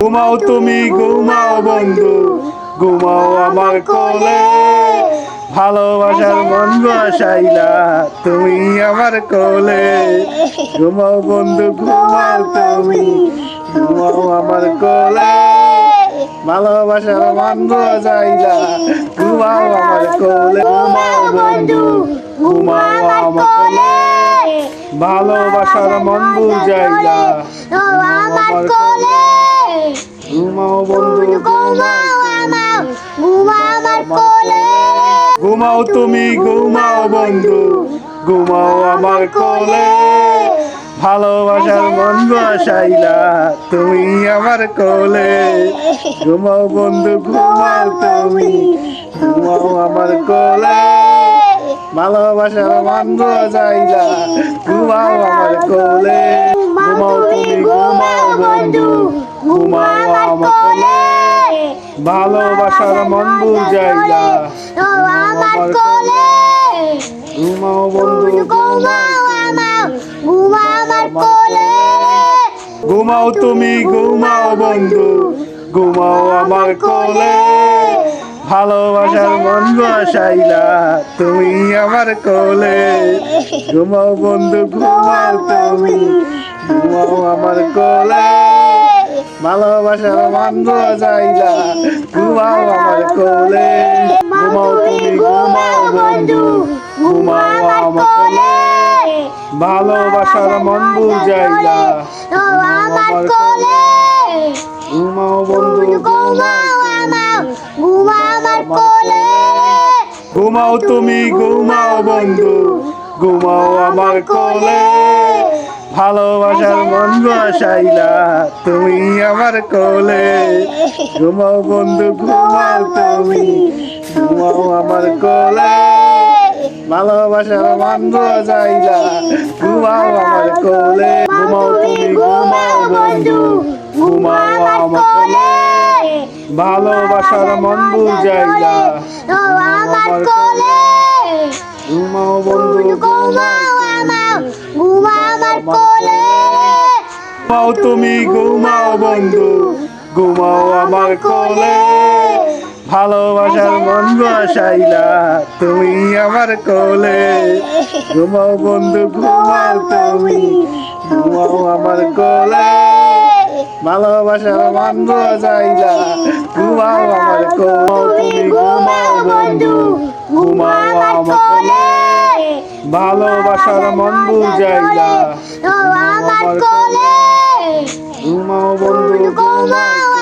ঘুমাও তুমি, ঘুমাও বন্ধু, ঘুমাও আমার কোলে। ভালোবাসার মন বসাইলা তুমি আমার কোলে। ঘুমাও বন্ধু, ঘুমাও তুমি, ঘুমাও আমার কোলে। ভালোবাসার মন বসাইলা ঘুমাও আমার কোলে। ঘুমাও বন্ধু, ঘুমাও আমার কোলে। ভালোবাসার মন বুঝাইলা আমার কোলে। ঘুমাও বন্ধু ঘুমাও আমার ঘুমা আমার কোলে। ঘুমাও তুমি ঘুমাও বন্ধু ঘুমাও আমার কোলে। ভালোবাসার মন বসাইলা তুমি আমার কোলে। ঘুমাও বন্ধু ঘুমাও তুমি ঘুমাও আমার কোলে। ভালোবাসার মন বসাইলা ঘুমাও আমার কোলে। ঘুমাও তুমি ঘুমাও বন্ধু ঘুমাও আমার কোলে ভালোবাসার মন জায়গা। আমার কোলে। ঘুমাও বন্ধু ঘুমাও আমার ঘুমাও আমার কোলে। ঘুমাও তুমি ঘুমাও বন্ধু ঘুমাও আমার কোলে। ভালোবাসার মন বসাইলা তুমি আমার কোলে ঘুমাও বন্ধু ঘুমাও তুমি ঘুমাও আমার কোলে ভালোবাসার মন বসাইলা ঘুমাও আমার কোলে ঘুমাও তুমি ঘুমাও বন্ধু ঘুমাও আমার কোলে ভালোবাসার মন বুঝাইলা আমার কোলে ঘুমাও বন্ধু ঘুমাও আমার ঘুমাও তুমি ঘুমাও বন্ধু। ঘুমাও আমার কোলে। ভালোবাসার মন বসাইলা তুমি আমার কোলে। ঘুমাও বন্ধু ঘুমাও তুমি ঘুমাও আমার কোলে। ভালোবাসার মন বসাইলা ঘুমাও আমার কোলে। ঘুমাও তুমি ঘুমাও বন্ধু ঘুমাও আমার কোলে। ভালোবাসার মন বুঝাইলা ও আমার কোলে। ঘুমাও বন্ধু ঘুমাও আমার ঘুমা আমার কোলে। ঘুমাও তুমি ঘুমাও বন্ধু ঘুমাও আমার কোলে। ভালোবাসার মন বসাইলা তুমি আমার কোলে। ঘুমাও বন্ধু ঘুমাও তুমি। ঘুমাও আমার কোলে। ভালোবাসার বন্ধু চাইলা ঘুমাও আমার তুমি ঘুমাও বন্ধু। ঘুমাও আমার কোলে ভালোবাসার বন্ধু। চাইলা ঘুমাও আমার কোলে ঘুমাও বন্ধু। ঘুমাও